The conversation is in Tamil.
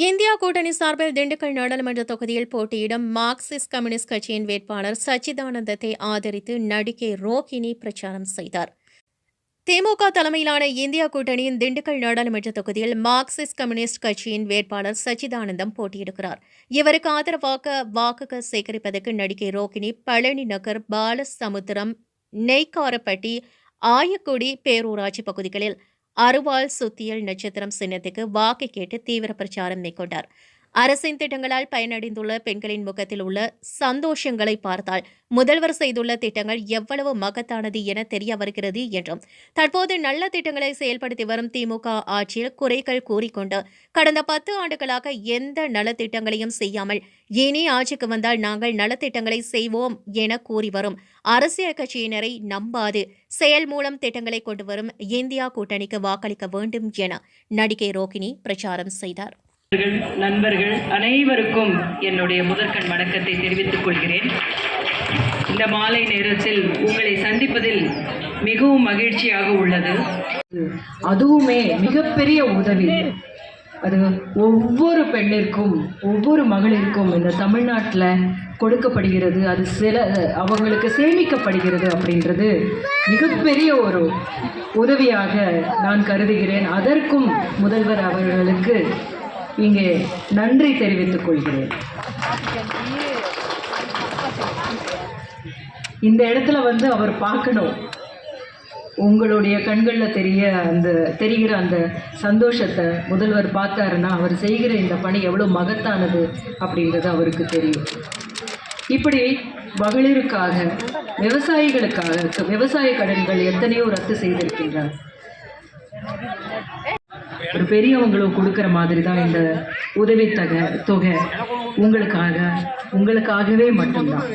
இந்தியா கூட்டணி சார்பில் திண்டுக்கல் நாடாளுமன்ற தொகுதியில் போட்டியிடும் மார்க்சிஸ்ட் கம்யூனிஸ்ட் கட்சியின் வேட்பாளர் சச்சிதானந்தத்தை ஆதரித்து நடிகை ரோகிணி பிரச்சாரம் செய்தார். திமுக தலைமையிலான இந்தியா கூட்டணியின் திண்டுக்கல் நாடாளுமன்ற தொகுதியில் மார்க்சிஸ்ட் கம்யூனிஸ்ட் கட்சியின் வேட்பாளர் சச்சிதானந்தம் போட்டியிடுகிறார். இவருக்கு ஆதரவாக வாக்குகள் சேகரிப்பதற்கு நடிகை ரோகிணி பழனி நகர் பாலசமுத்திரம் நெய்க்காரப்பட்டி ஆயக்குடி பேரூராட்சி பகுதிகளில் அருவாள் சுத்தியல் நட்சத்திரம் சின்னத்துக்கு வாக்கு கேட்டு தீவிர பிரச்சாரம் மேற்கொண்டார். அரசின் திட்டங்களால் பயனடைந்துள்ள பெண்களின் முகத்தில் உள்ள சந்தோஷங்களை பார்த்தால் முதல்வர் செய்துள்ள திட்டங்கள் எவ்வளவு மகத்தானது என தெரிய வருகிறது என்றும் தற்போது நல்ல திட்டங்களை செயல்படுத்தி வரும் திமுக ஆட்சியில் குறைகள் கூறிக்கொண்டு கடந்த பத்து ஆண்டுகளாக எந்த நலத்திட்டங்களையும் செய்யாமல் இனி ஆட்சிக்கு வந்தால் நாங்கள் நலத்திட்டங்களை செய்வோம் என கூறி வரும் அரசியல் கட்சியினரை நம்பாது. செயல் மூலம் திட்டங்களை கொண்டு வரும் இந்தியா கூட்டணிக்கு வாக்களிக்க வேண்டும் என நடிகை ரோகிணி பிரச்சாரம் செய்தார். நண்பர்கள், அனைவருக்கும் என்னுடைய முதற்கண் வணக்கத்தை தெரிவித்துக் கொள்கிறேன். இந்த மாலை நேரத்தில் உங்களை சந்திப்பதில் மிகவும் மகிழ்ச்சியாக உள்ளது. அதுவுமே மிகப்பெரிய உதவி. அது ஒவ்வொரு பெண்ணிற்கும் ஒவ்வொரு மகளிருக்கும் இந்த தமிழ்நாட்டில் கொடுக்கப்படுகிறது. அது சில அவங்களுக்கு சேமிக்கப்படுகிறது அப்படின்றது மிகப்பெரிய ஒரு உதவியாக நான் கருதுகிறேன். அதற்கும் முதல்வர் அவர்களுக்கு இங்கே நன்றி தெரிவித்துக் கொள்கிறேன். இந்த இடத்துல வந்து அவர் பார்க்கணும். உங்களுடைய கண்களில் தெரிய அந்த தெரிகிற அந்த சந்தோஷத்தை முதல்வர் பார்த்தாருன்னா அவர் செய்கிற இந்த பணி எவ்வளோ மகத்தானது அப்படின்றது அவருக்கு தெரியும். இப்படி மகளிருக்காக விவசாயிகளுக்காக விவசாய கடன்கள் எத்தனையோ ரத்து செய்திருக்கின்றார். ஒரு பெரியவங்களும் கொடுக்குற மாதிரி தான் இந்த உதவித்தொகை தொகை. உங்களுக்காக உங்களுக்காகவே மட்டும்தான்.